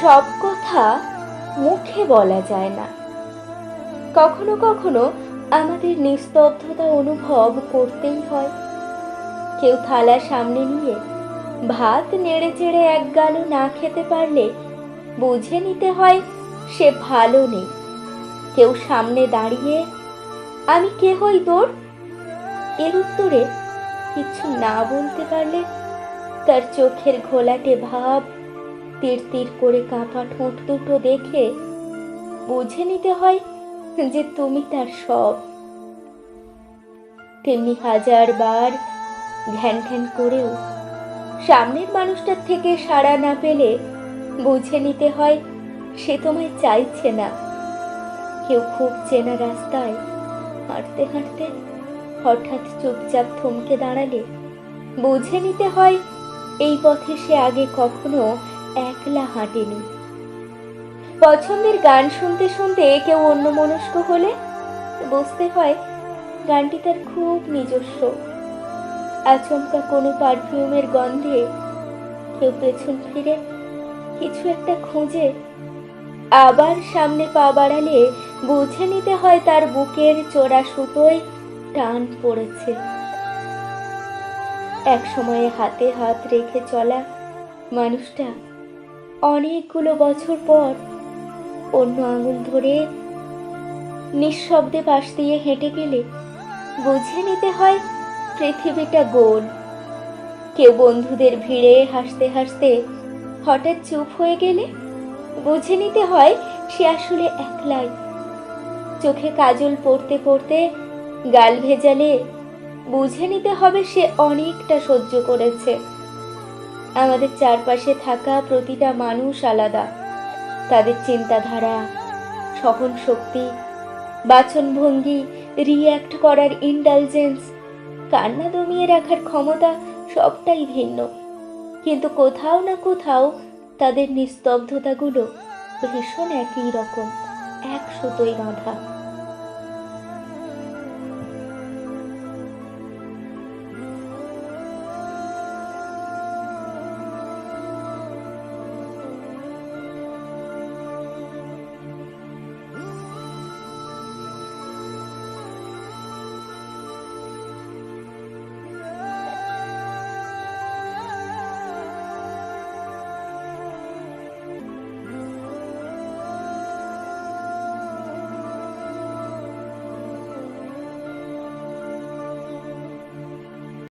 সব কথা মুখে বলা যায় না। কখনো কখনো আমাদের নিস্তব্ধতা অনুভব করতেই হয়। কেউ থালা সামনে নিয়ে ভাত নেড়ে চেড়ে এক গালও না খেতে পারলে বুঝে নিতে হয় সে ভালো নেই। কেউ সামনে দাঁড়িয়ে, আমি কে হই তোর? এর উত্তরে কিছু না বলতে পারলে তার চোখের ঘোলাটে ভাব তীর তীর করে কাঁপা ঠোঁট দুটো দেখে বুঝে নিতে হয় যে তুমি তার সব। তেমনি হাজার বার ঘ্যান ঘ্যান করেও সামনের মানুষটার থেকে সাড়া না পেলে বুঝে নিতে হয় সে তোমায় চাইছে না। কেউ খুব চেনা রাস্তায় হাঁটতে হাঁটতে হঠাৎ চুপচাপ থমকে দাঁড়ালে বুঝে নিতে হয় এই পথে সে আগে কখনো একলা হাঁটেনি। পছন্দের গান শুনতে শুনতে কেউ অন্য মনস্ক হলে বুঝতে হয় গানটি তার খুব নিজস্ব। আচমকা কোনো পারফিউমের গন্ধে কেউ পেছন ফিরে কিছু একটা খুঁজে আবার সামনে পা বাড়ালে বুঝে নিতে হয় তার বুকের চোরা সুতোয় টান পড়েছে। এক সময়ে হাতে হাত রেখে চলা মানুষটা অনেকগুলো বছর পর অন্য আঙুল ধরে নিঃশব্দে পাশ দিয়ে হেঁটে গেলে বুঝে নিতে হয় পৃথিবীটা গোল। কেউ বন্ধুদের ভিড়ে হাসতে হাসতে হঠাৎ চুপ হয়ে গেলে বুঝে নিতে হয় সে আসলে একলাই। চোখে কাজল পড়তে পড়তে গাল ভেজালে বুঝে নিতে হবে সে অনেকটা সহ্য করেছে। আমাদের চারপাশে থাকা প্রতিটা মানুষ আলাদা। তাদের চিন্তাধারা, সহন শক্তি, বাচনভঙ্গি রিয়্যাক্ট করার ইন্টেলিজেন্স কান্না দমিয়ে রাখার ক্ষমতা সবটাই ভিন্ন। কিন্তু কোথাও না কোথাও তাদের নিস্তব্ধতাগুলো ভীষণ একই রকম এক সুতোই বাঁধা।